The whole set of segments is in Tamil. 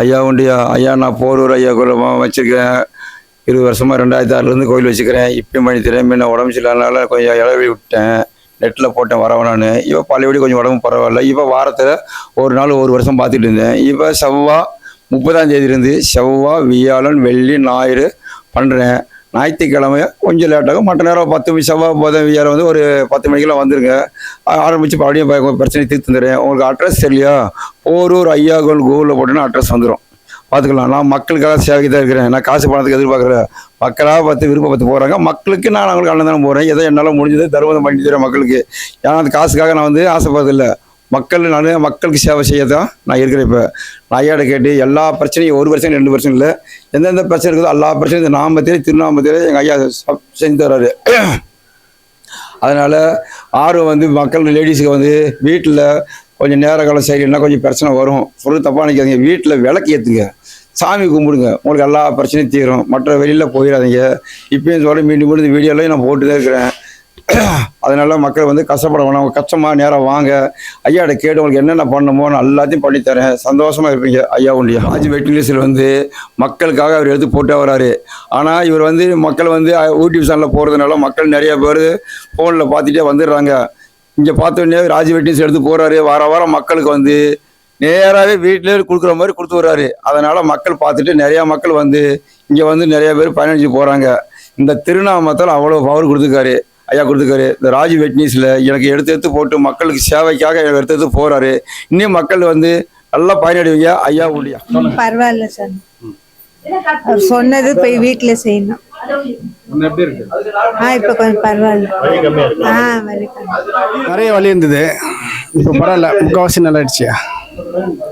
ஐயா உண்டியா ஐயா நான் போரூர் ஐயா குலமாக வச்சுருக்கேன் இருபது வருஷமாக ரெண்டாயிரத்தி ஆறுலேருந்து கோயில் வச்சுக்கிறேன் இப்பயும் பண்ணி தரேன். முன்ன உடம்பு சரியில்லாதனால கொஞ்சம் இளவி விட்டேன். நெட்டில் போட்டேன் வரவனான்னு இப்போ பழையபடி கொஞ்சம் உடம்பு பரவாயில்ல. இப்போ வாரத்தில் ஒரு நாள் ஒரு வருஷம் பார்த்துட்டு இருந்தேன். இப்போ செவ்வாய் முப்பதாம் தேதியிலேருந்து செவ்வாய் வியாழன் வெள்ளி ஞாயிறு பண்ணுறேன் ஞாயிற்றுக்கிழமை கொஞ்சம் லேட்டாகும் மற்ற நேரம் பத்து மணி செவ்வாய் புதன் வியாரம் வந்து ஒரு பத்து மணிக்கெல்லாம் வந்துருங்க. ஆரம்பித்து ஆரம்பிச்சு அப்படியே பிரச்சனை தீர்த்து தந்துடுறேன். உங்களுக்கு அட்ரஸ் தெரியலையா? போரூர் ஐயா கோல் கூகுளில் போட்டோன்னா அட்ரஸ் வந்துடும் பார்த்துக்கலாம். நான் மக்களுக்காக சேவைக்கு தான் இருக்கிறேன். நான் காசு பணத்துக்கு எதிர்பார்க்குற மக்களாக பார்த்து விருப்பப்பட்டு போகிறாங்க மக்களுக்கு நான் அவங்களுக்கு அன்னதானம் போகிறேன் எதோ என்னால் முடிஞ்சது தருவதம் பண்ணி தரேன் மக்களுக்கு. ஏன்னா அந்த காசுக்காக நான் வந்து ஆசைப்படுறதில்லை. மக்கள் நான் மக்களுக்கு சேவை செய்ய தான் நான் இருக்கிறேன் இப்போ நான் கேட்டு எல்லா பிரச்சனையும் ஒரு பிரச்சனை ரெண்டு பிரச்சனை இல்லை. எந்தெந்த பிரச்சனை இருக்குதோ எல்லா பிரச்சனையும் இந்த நாமத்திலே திருநாமத்திலே எங்கள் ஐயா செஞ்சு தர்றாரு. அதனால் ஆர்வம் வந்து மக்கள் லேடிஸுக்கு வந்து வீட்டில் கொஞ்சம் நேர காலம் சரியில்லைன்னா கொஞ்சம் பிரச்சனை வரும். சொல்லு தப்பாக நினைக்காதீங்க. வீட்டில் விளக்கு ஏற்றுங்க சாமி கும்பிடுங்க. உங்களுக்கு எல்லா பிரச்சனையும் தீரும். மற்ற வெளியில் போயிடாதீங்க. இப்பயும் சொல்ல மீண்டும் மீண்டும் இந்த வீடியோலையும் நான் போட்டு தான் இருக்கிறேன். அதனால மக்கள் வந்து கஷ்டப்பட வேணாம். கஷ்டமாக நேரம் வாங்க. ஐயாட்ட கேட்டு உங்களுக்கு என்னென்ன பண்ணணுமோ நான் எல்லாத்தையும் பண்ணித்தரேன் சந்தோஷமாக இருப்பீங்க ஐயா உண்டியா ஆஜி வெயிட்டிங் லிஸ்ட்டில் வந்து மக்களுக்காக அவர் எடுத்து போட்டு வராரு. ஆனால் இவர் வந்து மக்கள் வந்து யூடியூப் சேனலில் போகிறதுனால மக்கள் நிறைய பேர் ஃபோனில் பார்த்துட்டே வந்துடுறாங்க. இங்கே பார்த்தோன்னே ராஜி வெட்டிங்ஸ் எடுத்து போகிறாரு வார வாரம் மக்களுக்கு வந்து நேராகவே வீட்டிலே கொடுக்குற மாதிரி கொடுத்து வர்றாரு அதனால் மக்கள் பார்த்துட்டு நிறையா மக்கள் வந்து இங்கே வந்து நிறைய பேர் பயணிச்சு போகிறாங்க இந்த திருநாமத்தில் அவ்வளோ பவர் கொடுத்துருக்காரு. ஐயா கொடுத்துருக்காரு. இந்த ராஜி வெட்னிஸில் எனக்கு எடுத்து எடுத்து போட்டு மக்களுக்கு சேவைக்காக எனக்கு எடுத்து எடுத்து போகிறாரு இன்னும் மக்கள் வந்து நல்லா பயனடைவீங்க. ஐயா உண்டியா பரவாயில்ல சார். அவர் சொன்னது போய் வீட்டுல செய்யணும். முன்ன எப்படி இருக்கு? ஆ இப்ப கொஞ்சம் பரவாயில்ல. ஆ வலி கம்மி. நிறைய வலி இருந்தது. இப்போ பரவாயில்ல. முக்கால்வாசி நல்லா ஆயிடுச்சு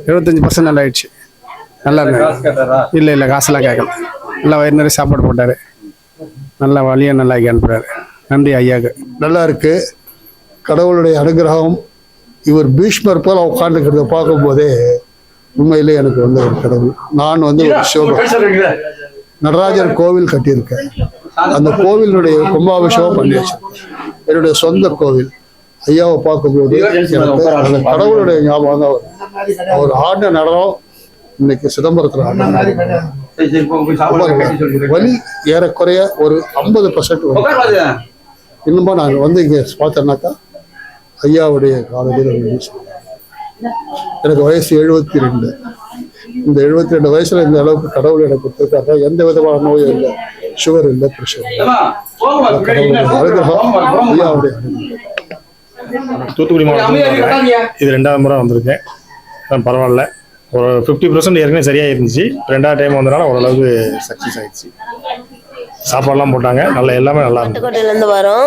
எழுபத்தஞ்சு பர்சன்ட் நல்லா ஆயிடுச்சு நல்லா இருந்தது இல்லை இல்லை காசெல்லாம் கேட்கல. நல்லா வயிறு நிறைய சாப்பாடு போட்டார். நல்லா வலியை நல்லா ஆக்கி அனுப்புறாரு. நன்றி ஐயாவுக்கு நல்லா இருக்கு கடவுளுடைய அனுகிரகம் இவர் பீஷ்மர் போல உட்காந்துக்கிறத பார்க்கும்போதே உண்மையிலே எனக்கு வந்து ஒரு கடவுள். நான் வந்து ஒரு சிவபக்தன் நடராஜர் கோவில் கட்டியிருக்கேன். அந்த கோவிலுடைய கும்பாபிஷேகம் பண்ணி வச்சிருக்கேன் என்னுடைய சொந்த கோவில். ஐயாவை பார்க்கும்போது எனக்கு அந்த கடவுளுடைய ஞாபகம் தான் வரும். அவர் ஆடின நடனம் இன்னைக்கு சிதம்பரத்தில் ஆடின. வலி ஏறக்குறைய ஒரு ஐம்பது பர்சன்ட் வரும் இன்னுமா நான் வந்து இங்கே பார்த்தேன்னாக்கா ஐயாவுடைய காலத்தில். எனக்கு வயசு எழுபத்தி ரெண்டு இந்த எழுபத்தி ரெண்டு வயசுல இந்த அளவுக்கு கடவுள் எனக்கு கொடுத்துருக்காங்க எந்த விதமான நோயும் இல்லை. சுகர் இல்லை ப்ரெஷர் இல்லை. கடவுளுடைய அனுகிரகம் ஐயாவுடைய அனுகிரகம். தூத்துக்குடி மாவட்டம் இது ரெண்டாவது முறை வந்திருக்கேன் அதான் பரவாயில்ல. ஒரு ஃபிஃப்டி பர்சன்ட் ஏற்கனவே சரியாக இருந்துச்சு ரெண்டாவது டைம் வந்தனால ஓரளவுக்கு சக்ஸஸ் ஆயிடுச்சு. சாப்பாடுலாம் போட்டாங்க. நல்லா எல்லாமே நல்லா இருந்துச்சு. பட்டுக்கோட்டையிலேருந்து வரோம்.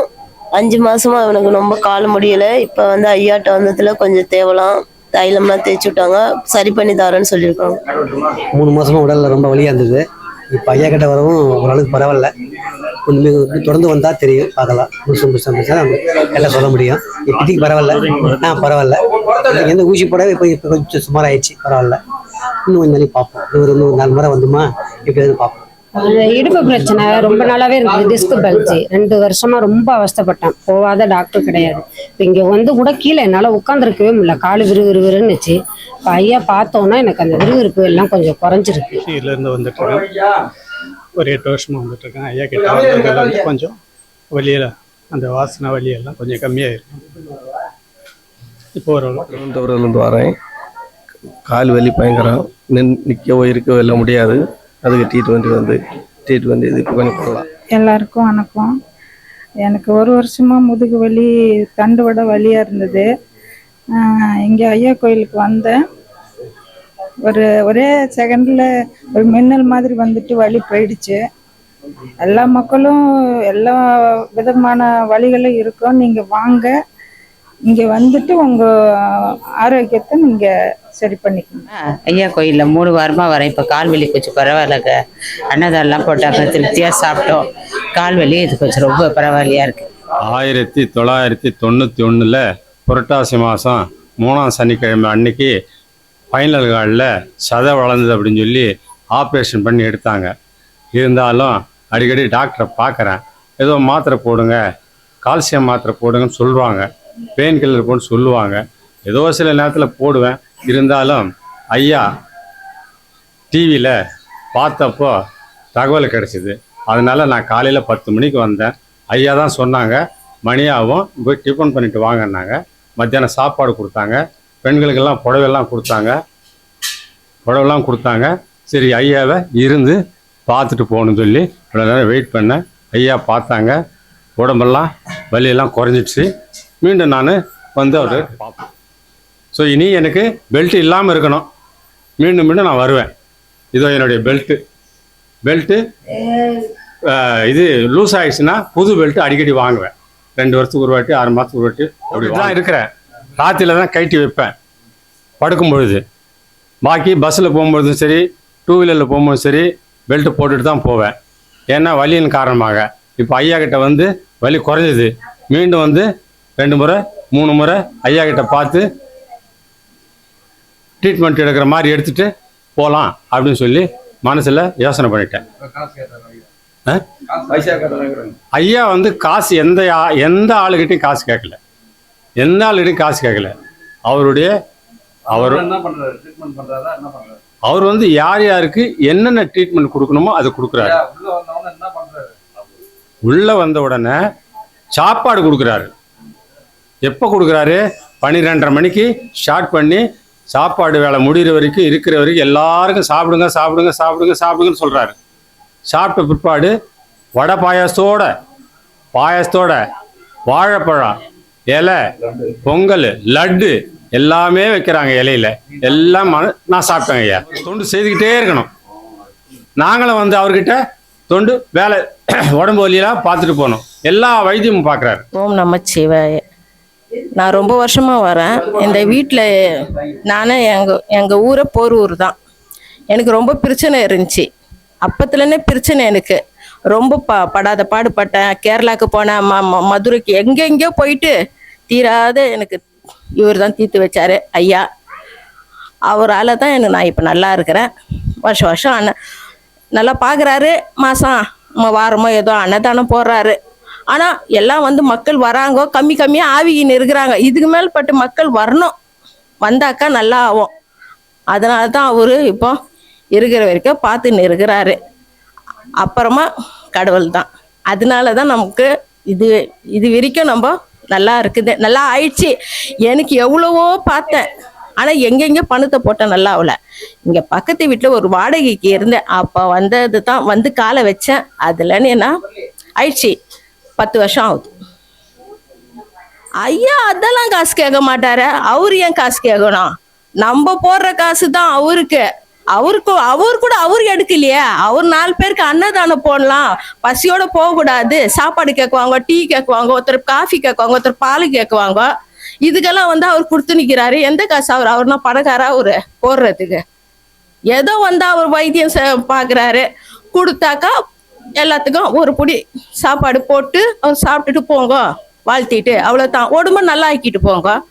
அஞ்சு மாசமா அவனுக்கு ரொம்ப கால் முடியல. இப்போ வந்து ஐயாட்ட வந்ததுல கொஞ்சம் தேவலாம். தைலம்லாம் தேய்ச்சி விட்டாங்க. சரி பண்ணி தரேன்னு சொல்லியிருக்காங்க. மூணு மாசமா உடல்ல ரொம்ப வலியா இருந்தது. இப்போ ஐயா கிட்ட வரவும் ஓரளவுக்கு பரவாயில்ல. ஒன்றுமே தொடர்ந்து வந்தா தெரியும். பார்க்கலாம். புதுசு புதுசாக புதுசாக எல்லாம் சொல்ல முடியும். இப்போதைக்கு பரவாயில்ல. ஆ பரவாயில்ல. எனக்கு எந்த ஊசி போடவே இப்போ இப்போ கொஞ்சம் சுமார் ஆயிடுச்சு பரவாயில்ல. இன்னும் கொஞ்சம் நாளைக்கு பார்ப்போம். இன்னும் ஒரு நாலு முறை வந்துமா? இப்போ எதுவும் பார்ப்போம். இடுப்பு பிரச்சனை ரொம்ப நாளாவே இருக்குது டிஸ்க் பல்ஜி ரெண்டு வருஷமா ரொம்ப அவஸ்தைப்பட்டேன். போகாத டாக்டர் கிடையாது. இப்போ இங்க வந்து கூட கீழே என்னால உட்காந்துருக்கவே முடியல. காலு விறு விறுவிறுன்னுச்சு இப்போ ஐயா பார்த்தோன்னா எனக்கு அந்த விறுவிறுப்பு எல்லாம் கொஞ்சம் குறைஞ்சிருக்கு. இருந்து வந்துட்டு இருக்கேன் ஒரு எட்டு வருஷமா வந்துட்டு இருக்கேன் ஐயா கிட்ட வந்ததுல வந்து கொஞ்சம் வலியில அந்த வாசனை வலியெல்லாம் கொஞ்சம் கம்மியாயிருக்கும் இப்போ ஒரு வரேன். கால் வலி பயங்கரம். நின் நிற்கவோ இருக்கவோ எல்லாம் முடியாது. அதுக்கு ட்ரீட்மெண்ட் வந்து ட்ரீட்மெண்ட் இது கொஞ்சம் போடலாம். எல்லாருக்கும் வணக்கம். எனக்கு ஒரு வருஷமா முதுகு வலி தண்டு வட வழியாக இருந்தது. இங்கே ஐயா கோயிலுக்கு வந்தேன். ஒரு ஒரே செகண்டில் ஒரு மின்னல் மாதிரி வந்துட்டு வலி போயிடுச்சு. எல்லா மக்களும் எல்லா விதமான வழிகளும் இருக்கும். நீங்கள் வாங்க. இங்க வந்துட்டு உங்க ஆரோக்கியத்தை நீங்க சரி பண்ணிக்கணும். ஐயா கோயிலில் மூணு வாரமாக வரேன் இப்போ கால் வலி கொஞ்சம் பரவாயில்லங்க. அன்னதானம்லாம் போட்டாங்க திருப்தியாக சாப்பிட்டோம். கால் வலி இது கொஞ்சம் ரொம்ப பரவாயில்லையா இருக்கு? ஆயிரத்தி தொள்ளாயிரத்தி தொண்ணூற்றி ஒன்றில் புரட்டாசி மாதம் மூணாம் சனிக்கிழமை அன்னைக்கு ஃபைனல் காலில் சதை வளர்ந்தது அப்படின்னு சொல்லி ஆப்ரேஷன் பண்ணி எடுத்தாங்க. இருந்தாலும் அடிக்கடி டாக்டரை பார்க்குறேன். ஏதோ மாத்திரை போடுங்க கால்சியம் மாத்திரை போடுங்கன்னு சொல்லுவாங்க. பெயின் கில்லர் போன்னு சொல்லுவாங்க. ஏதோ சில நேரத்தில் போடுவேன். இருந்தாலும் ஐயா டிவியில் பார்த்தப்போ தகவல் கிடைச்சிது. அதனால் நான் காலையில் பத்து மணிக்கு வந்தேன். ஐயா தான் சொன்னாங்க மணியாகவும் போய் டிஃபன் பண்ணிட்டு வாங்கன்னாங்க. மத்தியானம் சாப்பாடு கொடுத்தாங்க. பெண்களுக்கெல்லாம் புடவையெல்லாம் கொடுத்தாங்க. புடவைலாம் கொடுத்தாங்க. சரி ஐயாவை இருந்து பார்த்துட்டு போகணும்னு சொல்லி இவ்வளோ நேரம் வெயிட் பண்ணேன். ஐயா பார்த்தாங்க. உடம்பெல்லாம் வலியெல்லாம் குறைஞ்சிடுச்சு. மீண்டும் நான் வந்து அவர். ஸோ இனி எனக்கு பெல்ட் இல்லாமல் இருக்கணும். மீண்டும் மீண்டும் நான் வருவேன். இதோ என்னுடைய பெல்ட்டு பெல்ட்டு இது லூஸ் ஆயிடுச்சுன்னா புது பெல்ட் அடிக்கடி வாங்குவேன். ரெண்டு வருஷத்துக்கு ஒரு வாட்டி ஆறு மாதத்துக்கு ஒரு வாட்டி அப்படி தான் இருக்கிறேன். ராத்திரியில் தான் கைட்டி வைப்பேன். படுக்கும் பொழுது. பாக்கி பஸ்ஸில் போகும்பொழுதும் சரி டூ வீலரில் போகும்போதும் சரி பெல்ட் போட்டுட்டு தான் போவேன். ஏன்னா வலியின் காரணமாக. இப்போ ஐயா கிட்ட வந்து வலி குறைஞ்சது. மீண்டும் வந்து ரெண்டு முறை மூணு முறை ஐயா கிட்ட பார்த்து ட்ரீட்மெண்ட் எடுக்கிற மாதிரி எடுத்துட்டு போகலாம் அப்படின்னு சொல்லி மனசில் யோசனை பண்ணிட்டேன்? ஐயா வந்து காசு எந்த எந்த ஆளுகிட்டையும் காசு கேட்கல. எந்த ஆளுகிட்டையும் காசு கேட்கல. அவருடைய அவர் அவர் வந்து யார் யாருக்கு என்னென்ன ட்ரீட்மெண்ட் கொடுக்கணுமோ அது கொடுக்குறாரு. உள்ள வந்த உடனே சாப்பாடு கொடுக்குறாரு. எப்போ கொடுக்குறாரு? பன்னிரெண்டரை மணிக்கு ஸ்டார்ட் பண்ணி சாப்பாடு வேலை முடிகிற வரைக்கும் இருக்கிற வரைக்கும் எல்லாருக்கும் சாப்பிடுங்க சாப்பிடுங்க சாப்பிடுங்க சாப்பிடுங்கன்னு சொல்கிறாரு சாப்பிட்ட பிற்பாடு வடை பாயாசத்தோட பாயாசத்தோட வாழைப்பழம் இலை பொங்கல் லட்டு எல்லாமே வைக்கிறாங்க இலையில. எல்லாம் மன- நான் சாப்பிட்டேங்க ஐயா. தொண்டு செய்துக்கிட்டே இருக்கணும். நாங்களும் வந்து அவர்கிட்ட தொண்டு வேலை உடம்பு வலியெல்லாம் பார்த்துட்டு போகணும். எல்லா வைத்தியமும் பார்க்குறாரு. ஓம் நமச்சிவாய. நான் ரொம்ப வருஷமா வரேன். இந்த வீட்டில் நானே எங்கள் எங்கள் ஊரை ஊர் தான். எனக்கு ரொம்ப பிரச்சனை இருந்துச்சு. அப்பத்துலன்னே பிரச்சனை எனக்கு. ரொம்ப ப படாத பாடுபட்டேன். கேரளாவுக்கு போனேன் ம ம- மதுரைக்கு எங்கெங்கேயோ போயிட்டு தீராத எனக்கு இவர் தான் தீர்த்து வச்சாரு ஐயா. அவரால் தான் எனக்கு நான் இப்போ நல்லா இருக்கிறேன். வருஷம் வருஷம் அண்ணன் நல்லா பார்க்குறாரு மாதம் வாரமோ ஏதோ அன்னதானம் போடுறாரு. ஆனால் எல்லாம் வந்து மக்கள் வராங்க கம்மி கம்மியாக ஆவிகின்னு இருக்கிறாங்க. இதுக்கு மேல்பட்டு மக்கள் வரணும். வந்தாக்கா நல்லா ஆகும். அதனால தான் அவர் இப்போ இருக்கிற வரைக்கும் பார்த்துன்னு இருக்கிறாரு அப்புறமா கடவுள் தான். அதனால தான் நமக்கு இது இது வரைக்கும் நம்ம நல்லா இருக்குது. நல்லா ஆயிடுச்சு. எனக்கு எவ்வளவோ பார்த்தேன். ஆனால் எங்கெங்கே பணத்தை போட்டேன் நல்லா ஆகல. இங்கே பக்கத்து வீட்டில் ஒரு வாடகைக்கு இருந்தேன். அப்போ வந்தது தான் வந்து காலை வச்சேன். அதுலன்னு என்ன? ஆயிடுச்சு. பத்து வருஷம் ஆகுது. ஐயா அதெல்லாம் காசு கேட்க மாட்டாரு. அவர் ஏன் காசு கேட்கணும்? நம்ம போடுற காசு தான் அவருக்கு. அவருக்கு அவர் கூட அவர் எடுக்கலையே அவர் நாலு பேருக்கு அன்னதானம் போடலாம். பசியோட போகக்கூடாது. சாப்பாடு கேட்குவாங்க டீ கேட்குவாங்க ஒருத்தர் காஃபி கேட்குவாங்க ஒருத்தர் பால் கேட்குவாங்க. இதுக்கெல்லாம் வந்து அவர் கொடுத்து நிற்கிறாரு எந்த காசு அவர்? அவர்னா பணக்காரா அவரு? போடுறதுக்கு. ஏதோ வந்து அவர் வைத்தியம் செ- கொடுத்தாக்கா எல்லாத்துக்கும் ஒரு புடி சாப்பாடு போட்டு அவர் சாப்பிட்டுட்டு போங்க வாழ்த்திட்டு. அவ்வளோதான் உடம்பு நல்லா ஆக்கிட்டு போங்க.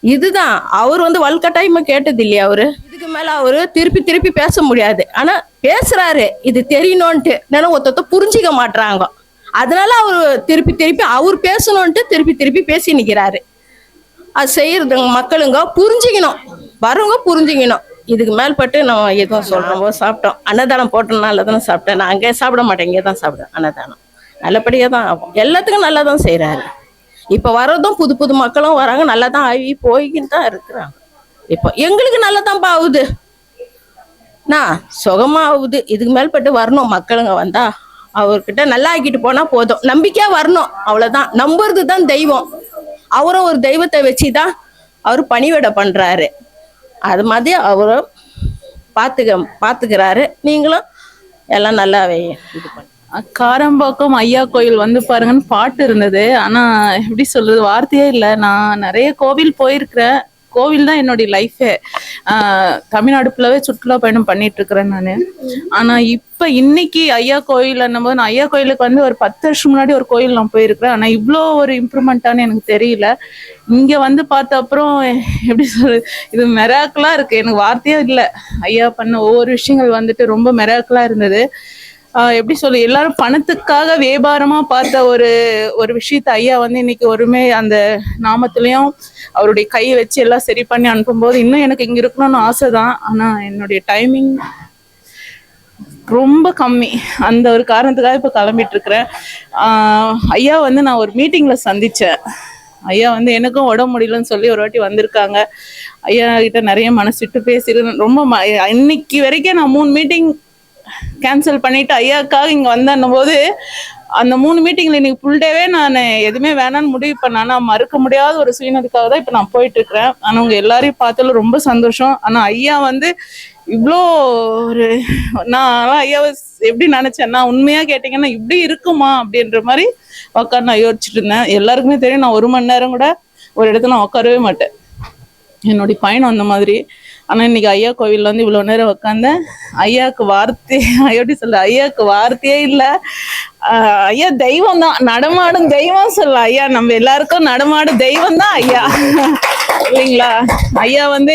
இதுதான். அவர் வந்து வல்கட்டாயமா கேட்டது இல்லையா அவரு? இதுக்கு மேல அவரு திருப்பி திருப்பி பேச முடியாது. ஆனா பேசுறாரு. இது தெரியணும்ட்டு ஏன்னா ஒருத்தத்த புரிஞ்சிக்க மாட்டாங்க அதனால அவரு திருப்பி திருப்பி அவர் பேசணும்ட்டு திருப்பி திருப்பி பேசி நிற்கிறாரு அது செய்யறது மக்களுங்க புரிஞ்சுக்கணும். வரவங்க புரிஞ்சுக்கணும். இதுக்கு மேல்பட்டு நம்ம எதுவும் சொல்றோம் சாப்பிட்டோம் அன்னதானம் போட்டனால தானே சாப்பிட்டேன். நான் அங்கே சாப்பிட மாட்டேன். இங்கே தான் சாப்பிடுவேன் அன்னதானம். நல்லபடியாக தான் ஆகும். எல்லாத்துக்கும் நல்லா தான் செய்கிறாரு இப்போ வர்றதும் புது புது மக்களும் வராங்க. நல்லா தான் ஆகி போய்கின்னு தான் இருக்கிறாங்க. இப்போ எங்களுக்கு நல்லா தான்ப்பா ஆகுது. நான் சுகமாக ஆகுது. இதுக்கு மேல்பட்டு வரணும். மக்களுங்க வந்தா அவர்கிட்ட நல்லா ஆக்கிட்டு போனால் போதும். நம்பிக்கையாக வரணும். அவ்வளோதான் நம்புறது தான் தெய்வம். அவரும் ஒரு தெய்வத்தை வச்சு தான் அவர் பணிவிட பண்ணுறாரு அது மாதிரி அவரும் பார்த்துக்க பார்த்துக்கிறாரு நீங்களும் எல்லாம் நல்லாவே இது பண்ணி. காரம்பாக்கம் ஐயா கோயில் வந்து பாருங்கன்னு பாட்டு இருந்தது. ஆனா எப்படி சொல்றது வார்த்தையே இல்லை. நான் நிறைய கோவில் போயிருக்கிறேன். கோவில் தான் என்னுடைய லைஃபே தமிழ்நாடு ஃபுல்லாவே சுற்றுலா பயணம் பண்ணிட்டு இருக்கிறேன் நான். ஆனா இப்ப இன்னைக்கு ஐயா கோயில் போது நான் ஐயா கோயிலுக்கு வந்து ஒரு பத்து வருஷம் முன்னாடி ஒரு கோயில் நான் போயிருக்கிறேன். ஆனா இவ்வளோ ஒரு இம்ப்ரூவ்மெண்ட்டானு எனக்கு தெரியல. இங்க வந்து பார்த்த அப்புறம் எப்படி சொல்றது இது மெராக்கலா இருக்கு. எனக்கு வார்த்தையே இல்லை. ஐயா பண்ண ஒவ்வொரு விஷயங்கள் வந்துட்டு ரொம்ப மெராக்கலா இருந்தது. எப்படி சொல்ல எல்லாரும் பணத்துக்காக வியாபாரமா பார்த்த ஒரு ஒரு விஷயத்த ஐயா வந்து இன்னைக்கு ஒருமே அந்த நாமத்திலையும் அவருடைய கையை வச்சு எல்லாம் சரி பண்ணி அனுப்பும்போது இன்னும் எனக்கு இங்க இருக்கணும்னு ஆசை தான் ஆனா என்னுடைய டைமிங் ரொம்ப கம்மி. அந்த ஒரு காரணத்துக்காக இப்போ கிளம்பிட்டு இருக்கிறேன். ஐயா வந்து நான் ஒரு மீட்டிங்ல சந்திச்சேன். ஐயா வந்து எனக்கும் உடம்பு முடியலன்னு சொல்லி ஒரு வாட்டி வந்திருக்காங்க. ஐயா கிட்ட நிறைய மனசு விட்டு பேசியிருக்கேன் ரொம்ப ம- இன்னைக்கு வரைக்கும் நான் மூணு மீட்டிங் கேன்சல் பண்ணிட்டு ஐயாக்காக இங்கே வந்தன்னும் போது அந்த மூணு மீட்டிங்ல இன்னைக்கு ஃபுல் டேவே நான் எதுவுமே வேணாம்னு முடிவு பண்ணேன். ஆனால் மறுக்க முடியாத ஒரு சுயநதுக்காக தான் இப்போ நான் போயிட்டு இருக்கிறேன் ஆனால் உங்க எல்லாரையும் பார்த்தாலும் ரொம்ப சந்தோஷம். ஆனால் ஐயா வந்து இவ்வளோ ஒரு நான் ஐயாவை எப்படி நினைச்சேன்னா உண்மையா கேட்டீங்கன்னா இப்படி இருக்குமா? அப்படின்ற மாதிரி உட்காந்து நான் யோசிச்சுட்டு இருந்தேன். எல்லாருக்குமே தெரியும் நான் ஒரு மணி நேரம் கூட ஒரு இடத்துல நான் உட்காரவே மாட்டேன். என்னுடைய பயணம் அந்த மாதிரி. ஆனால் இன்னைக்கு ஐயா கோவில்ல வந்து இவ்வளோ நேரம் உட்காந்தேன் ஐயாவுக்கு வார்த்தை எப்படி சொல்ல ஐயாவுக்கு வார்த்தையே இல்லை. ஐயா தெய்வம் தான் நடமாடும் தெய்வம் சொல்ல ஐயா நம்ம எல்லாருக்கும் நடமாடும் தெய்வம் தான் ஐயா. இல்லைங்களா? ஐயா வந்து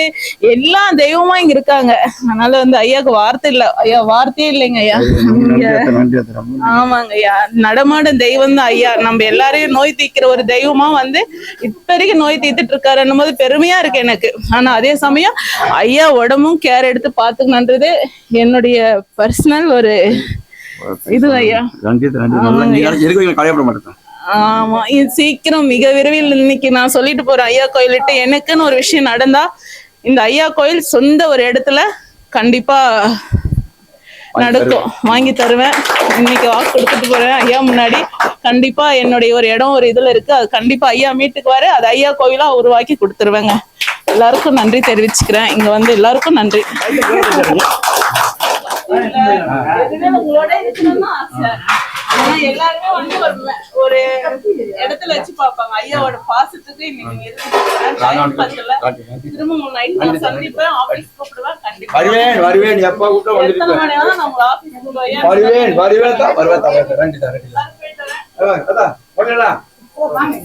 எல்லா தெய்வமா இங்க இருக்காங்க. அதனால வந்து ஐயாவுக்கு வார்த்தை இல்ல. ஐயா வார்த்தையே இல்லைங்க ஐயா. ஆமாங்க ஐயா. நடமாடும் தெய்வம் தான் ஐயா. நம்ம எல்லாரையும் நோய் தீக்கிற ஒரு தெய்வமா வந்து இப்ப வரைக்கும் நோய் தீர்த்துட்டு இருக்காருன்னும் போது பெருமையா இருக்கு எனக்கு. ஆனா அதே சமயம் ஐயா உடம்பும் கேர் எடுத்து பாத்துக்கணுன்றது என்னுடைய பர்சனல் ஒரு இது ஐயா. மாட்டேன். ஆமா இது சீக்கிரம் மிக விரைவில் இன்னைக்கு நான் சொல்லிட்டு போறேன் ஐயா கோயிலிட்டு எனக்குன்னு ஒரு விஷயம் நடந்தா இந்த ஐயா கோயில் சொந்த ஒரு இடத்துல கண்டிப்பா நடக்கும். வாங்கி தருவேன். இன்னைக்கு வாக்கு கொடுத்துட்டு போறேன். ஐயா முன்னாடி கண்டிப்பா என்னுடைய ஒரு இடம் ஒரு இதுல இருக்கு. அது கண்டிப்பா ஐயா மீட்டுக்கு வர அது ஐயா கோயிலா உருவாக்கி கொடுத்துருவேங்க. எல்லாருக்கும் நன்றி தெரிவிச்சுக்கிறேன். இங்க வந்து எல்லாருக்கும் நன்றி. உங்களோட இருக்கணும்னு ஆசை. ஆனா எல்லாருமே வந்து ஒரு இடத்துல வச்சு பார்ப்பாங்க. ஐயாவோட பாசத்துக்கு இன்னைக்கு பத்தல. திரும்ப உங்க night நான் சந்திப்பேன். ஆபீஸ் கூப்பிடுவேன். கண்டிப்பா. வருவேன் வருவேன். எப்ப கூப்பிட்டா மணி ஆபீஸ். வருவேன் வருவேன் தான் வருவேன் தான். வாங்க.